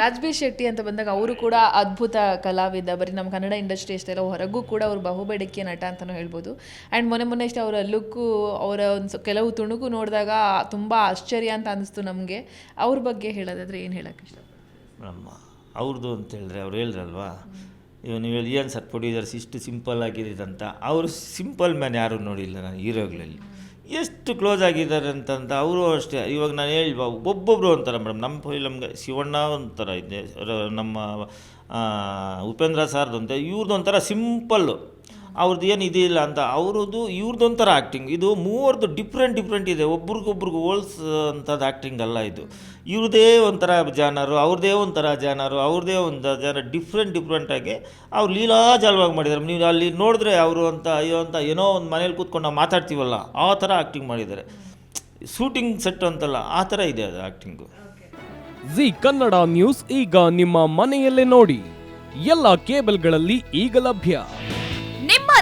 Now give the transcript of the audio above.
ರಾಜ್ಬೀರ್ ಶೆಟ್ಟಿ ಅಂತ ಬಂದಾಗ ಅವರು ಕೂಡ ಅದ್ಭುತ ಕಲಾವಿದ. ಬರೀ ನಮ್ಮ ಕನ್ನಡ ಇಂಡಸ್ಟ್ರಿ ಅಷ್ಟೇ ಅಲ್ಲ, ಹೊರಗೂ ಕೂಡ ಅವರು ಬಹುಬೇಡಿಕೆಯ ನಟ ಅಂತಲೂ ಹೇಳ್ಬೋದು. ಆ್ಯಂಡ್ ಮೊನ್ನೆ ಮೊನ್ನೆ ಅಷ್ಟೇ ಅವರ ಲುಕ್ಕು ಅವರ ಒಂದು ಕೆಲವು ತುಣುಕು ನೋಡಿದಾಗ ತುಂಬ ಆಶ್ಚರ್ಯ ಅಂತ ಅನಿಸ್ತು ನಮಗೆ. ಅವ್ರ ಬಗ್ಗೆ ಹೇಳೋದಾದರೆ ಏನು ಹೇಳೋಕ್ಕೆ ಇಷ್ಟ ನಮ್ಮ ಅವ್ರದ್ದು ಅಂತ ಹೇಳಿದ್ರೆ ಅವ್ರು ಹೇಳಿದ್ರಲ್ವಾ? ಇವಾಗ ನೀವು ಏನು ಸರ್ ಪ್ರೊಡ್ಯೂಸರ್ಸ್ ಇಷ್ಟು ಸಿಂಪಲ್ ಆಗಿರಿದಂತ ಅವರು ಸಿಂಪಲ್ ಮ್ಯಾನ್ ಯಾರೂ ನೋಡಿಲ್ಲ ನಾನು ಹೀರೋಗಳಲ್ಲಿ. ಎಷ್ಟು ಕ್ಲೋಸ್ ಆಗಿದ್ದಾರೆ ಅಂತಂತ ಅವರು ಅಷ್ಟೇ. ಇವಾಗ ನಾನು ಹೇಳಿ ಒಬ್ಬೊಬ್ಬರು ಅಂತಾರೆ ಮೇಡಮ್. ನಮ್ಮ ಫಿಲಮ್ಗೆ ಶಿವಣ್ಣ ಒಂಥರ ಇದೆ ನಮ್ಮ ಉಪೇಂದ್ರ ಸಾರ್ದು ಅಂತ ಇವ್ರದ್ದು ಒಂಥರ ಸಿಂಪಲ್ಲು ಅವ್ರದ್ದು ಏನು ಇದಿಲ್ಲ ಅಂತ, ಅವ್ರದ್ದು ಇವ್ರದ್ದು ಒಂಥರ ಆ್ಯಕ್ಟಿಂಗ್ ಇದು ಮೂವರದ್ದು ಡಿಫ್ರೆಂಟ್ ಡಿಫ್ರೆಂಟ್ ಇದೆ. ಒಬ್ರಿಗೊಬ್ರಿಗೆ ಹೋಲ್ಸ್ ಅಂಥದ್ದು ಆ್ಯಕ್ಟಿಂಗ್ ಅಲ್ಲ ಇದು. ಇವ್ರದೇ ಒಂಥರ ಜಾನರು ಅವ್ರದ್ದೇ ಒಂಥರ ಜಾನರು ಅವ್ರದ್ದೇ ಒಂದು ಜನ ಡಿಫ್ರೆಂಟ್ ಡಿಫ್ರೆಂಟಾಗಿ ಅವ್ರು ಲೀಲಾಜಾಲವಾಗಿ ಮಾಡಿದ್ದಾರೆ ನೀವು ಅಲ್ಲಿ ನೋಡಿದ್ರೆ ಅವರು ಅಂತ, ಅಯ್ಯೋ ಅಂತ ಏನೋ ಒಂದು ಮನೇಲಿ ಕೂತ್ಕೊಂಡು ನಾವು ಮಾತಾಡ್ತೀವಲ್ಲ, ಆ ಥರ ಆ್ಯಕ್ಟಿಂಗ್ ಮಾಡಿದ್ದಾರೆ ಶೂಟಿಂಗ್ ಸೆಟ್ ಅಂತಲ್ಲ, ಆ ಥರ ಇದೆ ಅದು ಆ್ಯಕ್ಟಿಂಗು ಜಿ ಕನ್ನಡ ನ್ಯೂಸ್ ಈಗ ನಿಮ್ಮ ಮನೆಯಲ್ಲೇ ನೋಡಿ. ಎಲ್ಲ ಕೇಬಲ್ಗಳಲ್ಲಿ ಈಗ ಲಭ್ಯ.